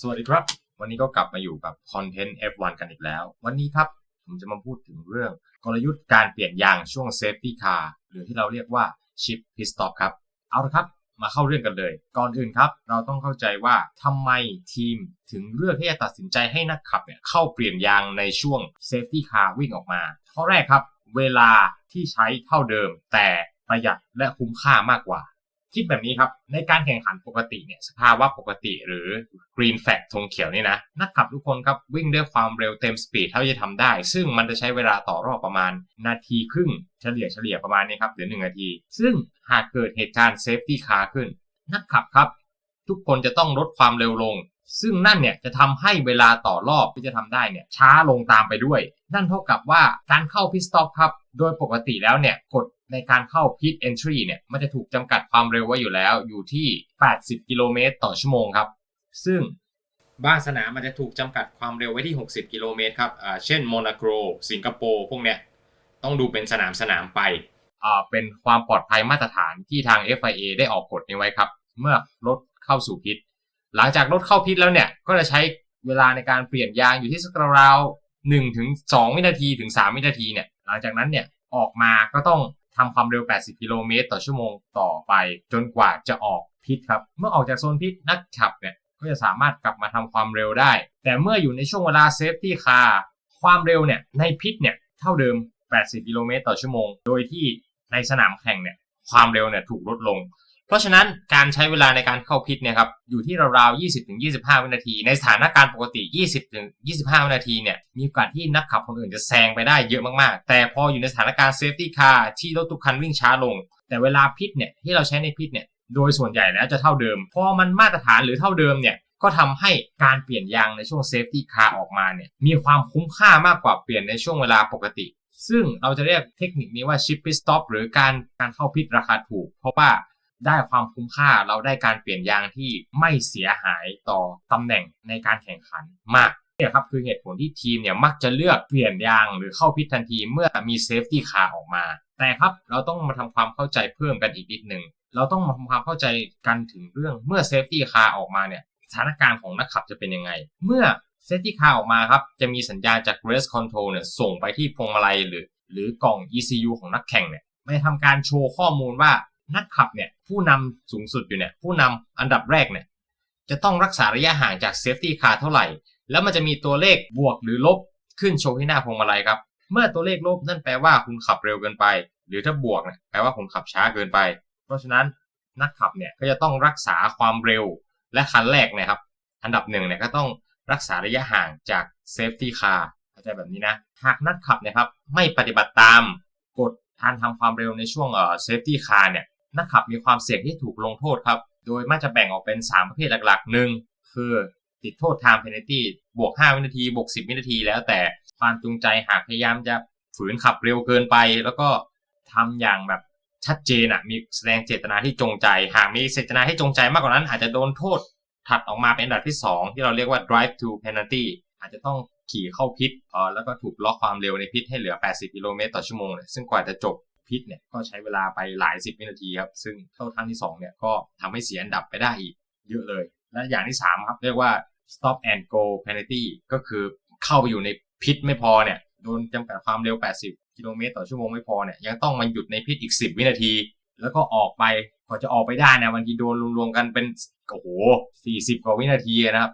สวัสดีครับ วันนี้ก็กลับมาอยู่กับคอนเทนต์ F1 กันอีกแล้ว วันนี้ครับ ผมจะมาพูดถึงเรื่องกลยุทธ์การเปลี่ยนยางช่วง Safety Car หรือที่เราเรียกว่า Chip Pit Stop ครับ เอาละครับ มาเข้าเรื่องกันเลย ก่อนอื่นครับ เราต้องเข้าใจว่าทำไมทีมถึงเลือกที่จะตัดสินใจให้นักขับเนี่ยเข้าเปลี่ยนยางในช่วง Safety Car วิ่งออกมาข้อแรกครับ เวลาที่ใช้เท่าเดิม แต่ประหยัดและคุ้มค่ามากกว่า คิดแบบนี้ครับ ในการแข่งขันปกติเนี่ยสภาวะปกติหรือ green flag ธงเขียวนี่นะ นักขับทุกคนครับ วิ่งด้วยความเร็วเต็มสปีดเท่าที่จะทำได้ ซึ่งมันจะใช้เวลาต่อรอบประมาณ นาทีครึ่ง เฉลี่ยเฉลี่ยประมาณนี้ครับหรือหนึ่งนาที ซึ่งหากเกิดเหตุการณ์ safety car ขึ้น นักขับครับ ทุกคนจะต้องลดความเร็วลง ซึ่งนั่นเนี่ยจะทำให้เวลาต่อรอบที่จะทำได้เนี่ยช้าลงตามไปด้วย นั่นเท่ากับว่าการเข้าพิสต็อปครับ โดยปกติแล้วเนี่ยกฎในการเข้าพิทเอนทรีเนี่ยมันจะถูกจำกัดความเร็วไว้อยู่แล้ว อยู่ที่ 80 กิโลเมตรต่อชั่วโมงครับ ซึ่งบางสนามมันจะถูกจำกัดความเร็วไว้ที่ 60 กิโลเมตรครับอ่าเช่นโมนาโกรสิงคโปร์พวกเนี้ยต้องดูเป็นสนามสนามไปอ่าเป็นความปลอดภัยมาตรฐานที่ทาง FIA ได้ออกกฎนี้ไว้ครับ เมื่อรถเข้าสู่พิท หลังจากรถเข้าพิทแล้วเนี่ย ก็จะใช้เวลาในการเปลี่ยนยางอยู่ที่สักราวๆ1ถึง2วินาทีถึง3วินาทีเนี่ย หลังจากนั้นเนี่ยออกมาก็ต้องทำความเร็ว 80 กิโลเมตรต่อชั่วโมงต่อไป จนกว่าจะออกพิทครับ เมื่อออกจากโซนพิทนักขับเนี่ยก็จะสามารถกลับมาทำความเร็วได้ แต่เมื่ออยู่ในช่วงเวลาเซฟตี้คาร์ความเร็วเนี่ยในพิทเนี่ยเท่าเดิม 80 กิโลเมตรต่อชั่วโมง โดยที่ในสนามแข่งเนี่ยความเร็วเนี่ยถูกลดลง เพราะฉะนั้นการใช้เวลาในการเข้าพิทเนี่ยครับอยู่ที่ราวๆ20-25 วินาที ในสถานการณ์ปกติ 20-25 วินาทีเนี่ยมีโอกาสที่นักขับคนอื่นจะแซงไปได้เยอะมากๆ แต่พออยู่ในสถานการณ์เซฟตี้คาร์ที่รถทุกคันวิ่งช้าลง แต่เวลาพิทเนี่ยที่เราใช้ในพิทเนี่ยโดยส่วนใหญ่แล้วจะเท่าเดิม พอมันมาตรฐานหรือเท่าเดิมเนี่ยก็ทำให้การเปลี่ยนยางในช่วงเซฟตี้คาร์ออกมาเนี่ยมีความคุ้มค่ามากกว่าเปลี่ยนในช่วงเวลาปกติ ซึ่งเราจะเรียกเทคนิคนี้ว่าชิปพิสต็อปหรือการการเข้าพิทราคาถูก เพราะว่า ได้ความคุ้มค่าเราได้การเปลี่ยนยางที่ไม่เสียหายต่อตำแหน่งในการแข่งขันมากเนี่ยครับคือเหตุผลที่ทีมเนี่ยมักจะเลือกเปลี่ยนยางหรือเข้าพิททันทีเมื่อมีเซฟตี้คาร์ออกมา แต่ครับเราต้องมาทำความเข้าใจเพิ่มกันอีกนิดหนึ่งเราต้องมาทำความเข้าใจกันถึงเรื่องเมื่อเซฟตี้คาร์ออกมาเนี่ยสถานการณ์ของนักขับจะเป็นยังไง เมื่อเซฟตี้คาร์ออกมาครับจะมีสัญญาณจาก race control เนี่ยส่งไปที่พวงมาลัยหรือ หรือกล่อง ECU ของนักแข่งเนี่ยไม่ทำการโชว์ข้อมูลว่า นักขับเนี่ยผู้นำสูงสุดอยู่เนี่ยผู้นำอันดับแรกเนี่ยจะต้องรักษาระยะห่างจากเซฟตี้คาร์เท่าไหร่ แล้วมันจะมีตัวเลขบวกหรือลบขึ้นโชว์ที่หน้าพวงมาลัยครับ เมื่อตัวเลขลบนั่นแปลว่าคุณขับเร็วเกินไป หรือถ้าบวกเนี่ยแปลว่าคุณขับช้าเกินไป เพราะฉะนั้นนักขับเนี่ยก็จะต้องรักษาความเร็วและคันแรกนี่ยครับ อันดับหนึ่งเนี่ยก็ต้องรักษาระยะห่างจากเซฟตี้คาร์เข้าใจแบบนี้นะ หากนักขับเนี่ยครับไม่ปฏิบัติตามกฎการทำความเร็วในช่วงเออเซฟตี้คาร์เนี่ย นักขับมีความเสี่ยงที่ถูกลงโทษครับ โดยมันจะแบ่งออกเป็น 3 ประเภทหลักๆหนึ่งคือติดโทษ time penalty บวก 5 วินาที บวก 10 วินาที แล้วแต่ความจูงใจหากพยายามจะฝืนขับเร็วเกินไป แล้วก็ทำอย่างแบบชัดเจนอะมีแสดงเจตนาที่จงใจ หากมีเจตนาที่จงใจมากกว่านั้น อาจจะโดนโทษถัดออกมาเป็นอันดับที่ 2 ที่เราเรียกว่า drive to penalty อาจจะต้องขี่เข้าพิษเออแล้วก็ถูกล็อกความเร็วในพิษให้เหลือ 80 กิโลเมตรต่อชั่วโมง ซึ่งกว่าจะจบ พิษเนี่ยก็ใช้เวลาไปหลายสิบวินาทีครับ ซึ่งเข้าครั้งที่ 2 เนี่ยก็ทำให้เสียอันดับไปได้อีกเยอะเลย และอย่างที่ 3 ครับ เรียกว่า stop and go penalty ก็คือเข้าไปอยู่ในพิษไม่พอเนี่ยโดนจำกัดความเร็ว 80 กิโลเมตรต่อชั่วโมงไม่พอเนี่ยยังต้องมาหยุดในพิษอีก 10 วินาที แล้วก็ออกไปกว่าจะออกไปได้นะบางทีโดนรวมๆกันเป็นโอ้โห40 กว่าวินาทีนะครับ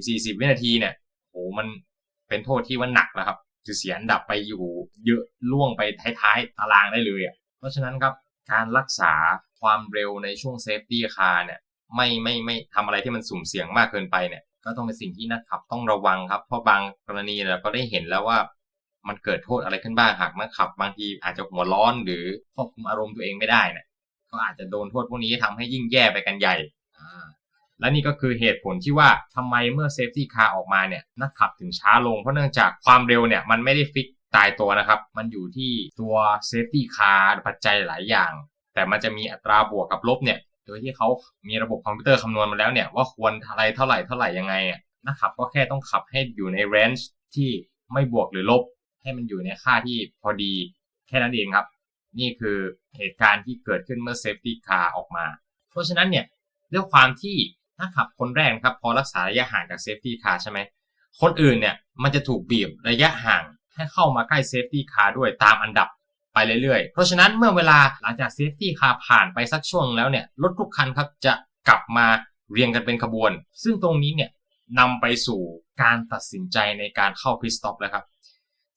30 40 วินาทีเนี่ยโอ้โหมันเป็นโทษที่ว่าหนักแล้วครับ จะเสียอันดับไปอยู่เยอะล่วงไปท้ายๆตารางได้เลยอะเพราะฉะนั้นครับการรักษาความเร็วในช่วงเซฟตี้คาร์เนี่ยไม่ไม่ไม่ทำอะไรที่มันสุ่มเสี่ยงมากเกินไปเนี่ยก็ต้องเป็นสิ่งที่นักขับต้องระวังครับ เพราะบางกรณีเราก็ได้เห็นแล้วว่ามันเกิดโทษอะไรขึ้นบ้างหากนักขับ บางทีอาจจะหัวร้อนหรือควบคุมอารมณ์ตัวเองไม่ได้เนี่ยก็อาจจะโดนโทษพวกนี้ทำให้ยิ่งแย่ไปกันใหญ่ และนี่ก็คือเหตุผลที่ว่าทำไมเมื่อเซฟตี้คาร์ออกมาเนี่ยนักขับถึงช้าลงเพราะเนื่องจากความเร็วเนี่ยมันไม่ได้ฟิกตายตัวนะครับ มันอยู่ที่ตัวเซฟตี้คาร์ปัจจัยหลายอย่าง แต่มันจะมีอัตราบวกกับลบเนี่ย โดยที่เขามีระบบคอมพิวเตอร์คำนวณมาแล้วเนี่ย ว่าควรอะไรเท่าไหร่เท่าไหร่ยังไงอะนักขับก็แค่ต้องขับให้อยู่ในเรนจ์ที่ไม่บวกหรือลบ ให้มันอยู่ในค่าที่พอดีแค่นั้นเองครับ นี่คือเหตุการณ์ที่เกิดขึ้นเมื่อเซฟตี้คาร์ออกมา เพราะฉะนั้นเนี่ยด้วยความที่ นักขับคนแรกครับพอรักษาระยะห่างจากเซฟตี้คาร์ใช่ไหมคนอื่นเนี่ยมันจะถูกบีบระยะห่างให้เข้ามาใกล้เซฟตี้คาร์ด้วยตามอันดับไปเรื่อยๆ เพราะฉะนั้นเมื่อเวลาหลังจากเซฟตี้คาร์ผ่านไปสักช่วงแล้วเนี่ยรถทุกคันครับจะกลับมาเรียงกันเป็นขบวน ซึ่งตรงนี้เนี่ยนำไปสู่การตัดสินใจในการเข้าพิสต็อปแล้วครับ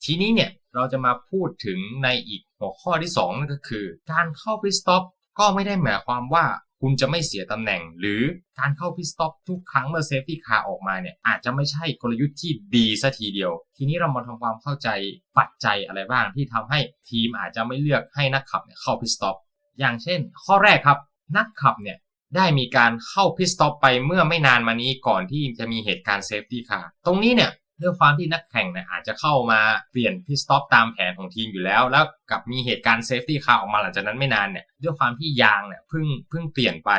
ทีนี้เนี่ยเราจะมาพูดถึงในอีกหัวข้อที่2นั่นก็คือ การเข้าพิสต็อปก็ไม่ได้หมายความว่า คุณจะไม่เสียตำแหน่ง หรือการเข้าพิสต็อปทุกครั้งเมื่อเซฟตี้คาร์ออกมาเนี่ยอาจจะไม่ใช่กลยุทธ์ที่ดีซะทีเดียว ทีนี้เรามาทำความเข้าใจปัจจัยอะไรบ้างที่ทำให้ทีมอาจจะไม่เลือกให้นักขับเนี่ยเข้าพิสต็อปอย่างเช่น ข้อแรกครับนักขับเนี่ยได้มีการเข้าพิสต็อปไปเมื่อไม่นานมานี้ก่อนที่จะมีเหตุการณ์เซฟตี้คาร์ตรงนี้เนี่ย ด้วยความที่นักแข่งเนี่ยอาจจะเข้ามาเปลี่ยนพิสต็อปตามแผนของทีมอยู่แล้ว แล้วกับมีเหตุการณ์เซฟตี้คาร์ออกมาหลังจากนั้นไม่นานเนี่ยด้วยความที่ยางเนี่ยเพิ่งเพิ่งเปลี่ยนไป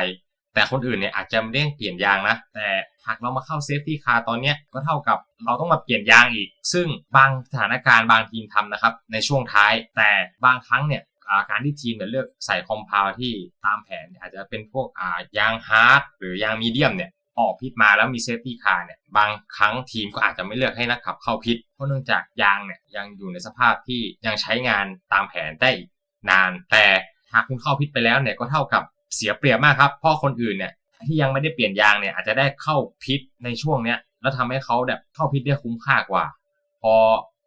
แต่คนอื่นเนี่ยอาจจะไม่ได้เปลี่ยนยางนะ แต่หากเรามาเข้าเซฟตี้คาร์ตอนเนี้ยก็เท่ากับเราต้องมาเปลี่ยนยางอีก ซึ่งบางสถานการณ์บางทีมทำนะครับในช่วงท้าย แต่บางครั้งเนี่ยการที่ทีมเนี่ยเลือกใส่คอมเพลที่ตามแผนอาจจะเป็นพวกยางฮาร์ดหรือยางมีเดียมเนี่ย ออกพิษมาแล้วมีเซฟตี้คาร์เนี่ยบางครั้งทีมก็อาจจะไม่เลือกให้นักขับเข้าพิษ เพราะเนื่องจากยางเนี่ยยังอยู่ในสภาพที่ยังใช้งานตามแผนได้อีกนาน แต่หากคุณเข้าพิษไปแล้วเนี่ยก็เท่ากับเสียเปรียบมากครับเพราะคนอื่นเนี่ยที่ยังไม่ได้เปลี่ยนยางเนี่ยอาจจะได้เข้าพิษในช่วงเนี้ยแล้วทำให้เขาแบบเข้าพิษได้คุ้มค่ากว่า พอ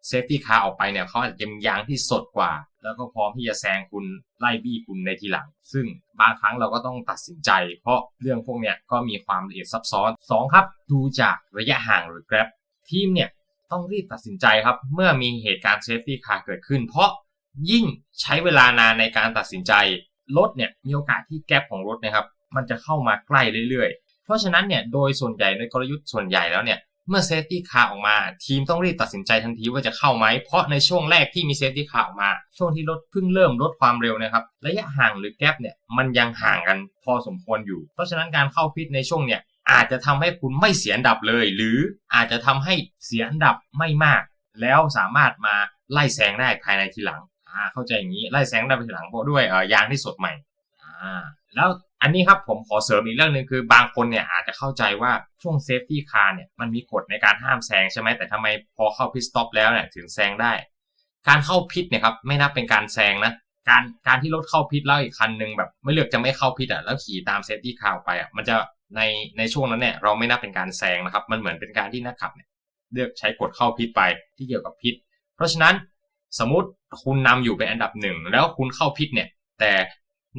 เซฟตี้คาร์ออกไปเนี่ยเขาอาจจะมียางที่สดกว่า แล้วก็พร้อมที่จะแซงคุณไล่บี้คุณในทีหลัง ซึ่งบางครั้งเราก็ต้องตัดสินใจ เพราะเรื่องพวกเนี้ยก็มีความละเอียดซับซ้อน 2 ครับ ดูจากระยะห่างหรือ grab ทีมเนี่ยต้องรีบตัดสินใจครับ เมื่อมีเหตุการณ์เซฟตี้คาร์เกิดขึ้น เพราะยิ่งใช้เวลานานในการตัดสินใจ รถเนี่ยมีโอกาสที่แกลบของรถนะครับ มันจะเข้ามาใกล้เรื่อยๆ เพราะฉะนั้นเนี่ยโดยส่วนใหญ่ในกลยุทธ์ส่วนใหญ่แล้วเนี่ย เมื่อเซฟตี้คาออกมา ทีมต้องรีบตัดสินใจทันทีว่าจะเข้าไหม เพราะในช่วงแรกที่มีเซฟตี้คาออกมา ช่วงที่รถเพิ่งเริ่มลดความเร็วนะครับระยะห่างหรือแกลบเนี่ยมันยังห่างกันพอสมควรอยู่ เพราะฉะนั้นการเข้าพิษในช่วงเนี่ยอาจจะทำให้คุณไม่เสียอันดับเลย หรืออาจจะทำให้เสียอันดับไม่มาก แล้วสามารถมาไล่แซงได้ภายในทีหลังอ่าเข้าใจอย่างนี้ไล่แซงได้ทีหลังเพราะด้วยยางที่สดใหม่อ่าแล้ว อันนี้ครับผมขอเสริมอีกเรื่องหนึ่งคือบางคนเนี่ยอาจจะเข้าใจว่าช่วงเซฟตี้คาร์เนี่ยมันมีกฎในการห้ามแซงใช่ไหมแต่ทำไมพอเข้าพิสต็อปแล้วเนี่ยถึงแซงได้ การเข้าพิทเนี่ยครับไม่นับเป็นการแซงนะการการที่รถเข้าพิทแล้วอีกคันหนึ่งแบบไม่เลือกจะไม่เข้าพิทอะแล้วขี่ตามเซฟตี้คาร์ไปอะมันจะในในช่วงนั้นเนี่ยเราไม่นับเป็นการแซงนะครับมันเหมือนเป็นการที่นักขับเนี่ยเลือกใช้กฎเข้าพิทไปที่เกี่ยวกับพิทเพราะฉะนั้นสมมติคุณนำอยู่เป็นอันดับหนึ่งแล้วคุณเข้าพิทเนี่ยแต่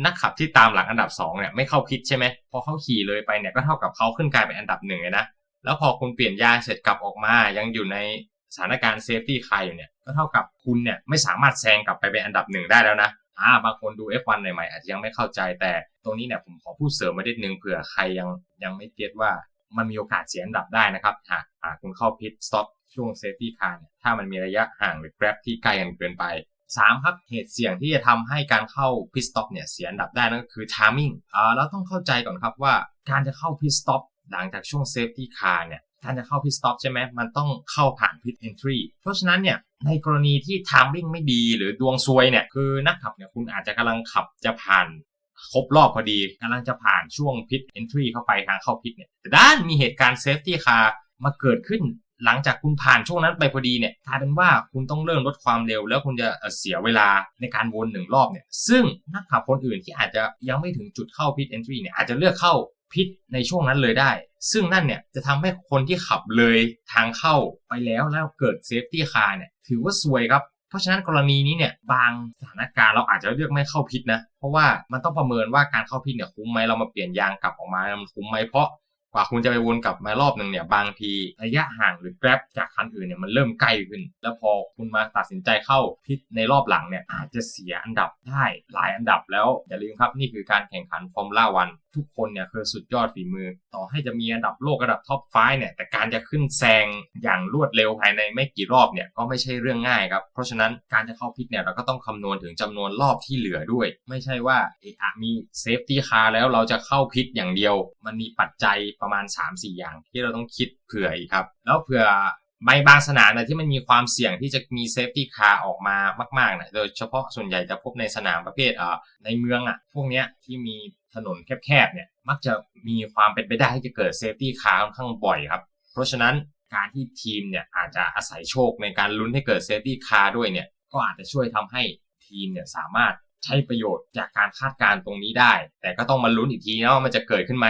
นักขับที่ตามหลังอันดับ2เนี่ยไม่เข้าพิษใช่ไหมพอเขาขี่เลยไปเนี่ยก็เท่ากับเขาขึ้นกลายเป็นอันดับหนึ่งเลยนะแล้วพอคุณเปลี่ยนยางเสร็จกลับออกมา ยังอยู่ในสถานการณ์เซฟตี้คาอยู่เนี่ยก็เท่ากับคุณเนี่ยไม่สามารถแซงกลับไปเป็นอันดับหนึ่งได้แล้วนะอ่าบางคนดู F1 ใหม่ๆอาจจะยังไม่เข้าใจแต่ตรงนี้เนี่ยผมขอพูดเสริมมาดิดนึงเผื่อใครยังยังไม่เก็ตว่ามันมีโอกาสเสียอันดับได้นะครับหากหากคุณเข้าพิทสต็อปช่วงเซฟตี้คาร์เนี่ยถ้ามันมีระยะห่างหรือแกร็บที่ใกล้กันเกินไป 3 ครับเหตุเสี่ยงที่จะทำให้การเข้าพิสต็อปเนี่ยเสียอันดับได้นั่นก็คือทามิ่งอ่าเราต้องเข้าใจก่อนครับว่าการจะเข้าพิสต็อปหลังจากช่วงเซฟตี้คาร์เนี่ยการจะเข้าพิสต็อปใช่ไหมมันต้องเข้าผ่านพิทเอนทรีเพราะฉะนั้นเนี่ยในกรณีที่ทามิ่งไม่ดีหรือดวงซวยเนี่ยคือนักขับเนี่ยคุณอาจจะกำลังขับจะผ่านครบรอบพอดีกำลังจะผ่านช่วงพิทเอนทรีเข้าไปทางเข้าพิทเนี่ยแต่ด้านมีเหตุการณ์เซฟตี้คาร์มาเกิดขึ้น หลังจากคุณผ่านช่วงนั้นไปพอดีเนี่ยกลายเป็นว่าคุณต้องเริ่มลดความเร็ว แล้วคุณจะเสียเวลาในการวนหนึ่งรอบเนี่ย ซึ่งนักขับคนอื่นที่อาจจะยังไม่ถึงจุดเข้าพิทเอนทรีเนี่ยอาจจะเลือกเข้าพิทในช่วงนั้นเลยได้ ซึ่งนั่นเนี่ยจะทำให้คนที่ขับเลยทางเข้าไปแล้วแล้วเกิดเซฟตี้คาร์เนี่ยถือว่าซวยครับ เพราะฉะนั้นกรณีนี้เนี่ยบางสถานการณ์เราอาจจะเลือกไม่เข้าพิทนะ เพราะว่ามันต้องประเมินว่าการเข้าพิทเนี่ยคุ้มไหมเรามาเปลี่ยนยางกลับออกมามันคุ้มไหมเพราะ กว่าคุณจะไปวนกลับมารอบหนึ่งเนี่ยบางทีระยะห่างหรือ grab จากคันอื่นเนี่ยมันเริ่มใกล้ขึ้น แล้วพอคุณมาตัดสินใจเข้าพิษในรอบหลังเนี่ยอาจจะเสียอันดับได้หลายอันดับแล้วอย่าลืมครับนี่คือการแข่งขันฟอร์มูล่าวัน ทุกคนเนี่ยคือสุดยอดฝีมือ ต่อให้จะมีอันดับโลกอันดับท็อปไฟเนี่ยแต่การจะขึ้นแซงอย่างรวดเร็วภายในไม่กี่รอบเนี่ยก็ไม่ใช่เรื่องง่ายครับ เพราะฉะนั้นการจะเข้าพิษเนี่ยเราก็ต้องคำนวณถึงจำนวนรอบที่เหลือด้วย ไม่ใช่ว่าเอะมีเซฟตี้คาร์แล้วเราจะเข้าพิษอย่างเดียว มันมีปัจจัยประมาณ 3-4 อย่าง ที่เราต้องคิดเผื่ออีกครับ แล้วเผื่อไม่บางสนามนะที่มันมีความเสี่ยงที่จะมีเซฟตี้คาร์ออกมามากๆนะโดยเฉพาะส่วนใหญ่จะพบในสนามประเภทเอ่อในเมืองอะ พวกเนี้ยที่มี ถนนแคบๆเนี่ยมักจะมีความเป็นไปได้ที่จะเกิดเซฟตี้คาร์ค่อนข้างบ่อยครับ เพราะฉะนั้นการที่ทีมเนี่ยอาจจะอาศัยโชคในการลุ้นให้เกิดเซฟตี้คาร์ด้วยเนี่ยก็อาจจะช่วยทำให้ทีมเนี่ยสามารถใช้ประโยชน์จากการคาดการณ์ตรงนี้ได้ แต่ก็ต้องมาลุ้นอีกทีนะว่ามันจะเกิดขึ้นไหม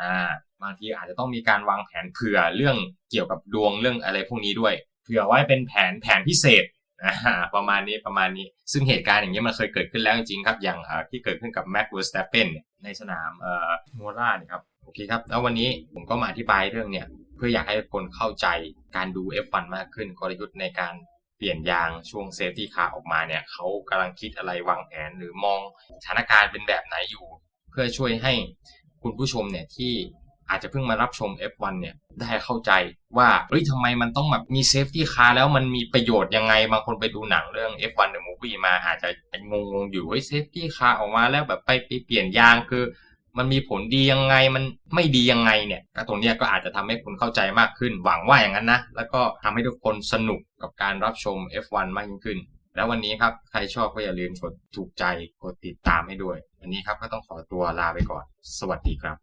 อ่าบางทีอาจจะต้องมีการวางแผนเผื่อเรื่องเกี่ยวกับดวงเรื่องอะไรพวกนี้ด้วย เผื่อไว้เป็นแผนแผนพิเศษ ประมาณนี้ประมาณนี้ ซึ่งเหตุการณ์อย่างนี้ยมันเคยเกิดขึ้นแล้วจริงๆครับ อย่างที่เกิดขึ้นกับแม็กเวอร์สเตปเปนในสนามเอ่อโมราเนี่ยครับ โอเคครับ แล้ววันนี้ผมก็มาอธิบายเรื่องเนี่ย เพื่ออยากให้คนเข้าใจการดู F1 มากขึ้นกลยุทธ์ในการเปลี่ยนยางช่วงเซฟตี้คาร์ออกมาเนี่ยเขากำลังคิดอะไรวางแผนหรือมองสถานการณ์เป็นแบบไหนอยู่ เพื่อช่วยให้คุณผู้ชมเนี่ยที่ อาจจะเพิ่งมารับชม F1 เนี่ยได้เข้าใจว่าเฮ้ยทำไมมันต้องแบบมีเซฟตี้คาร์แล้วมันมีประโยชน์ยังไงบางคนไปดูหนังเรื่อง F1 The Movie มาอาจจะงงๆอยู่เฮ้ยเซฟตี้คาร์ออกมาแล้วแบบไปไปเปลี่ยนยางคือ มันมีผลดียังไงมันไม่ดียังไงเนี่ยก็ตรงนี้ก็อาจจะทำให้คุณเข้าใจมากขึ้น หวังว่าอย่างนั้นนะ แล้วก็ทำให้ทุกคนสนุกกับการรับชม F1 มากยิ่งขึ้น แล้ววันนี้ครับใครชอบก็อย่าลืมกดถูกใจกดติดตามให้ด้วย วันนี้ครับก็ต้องขอตัวลาไปก่อน สวัสดีครับ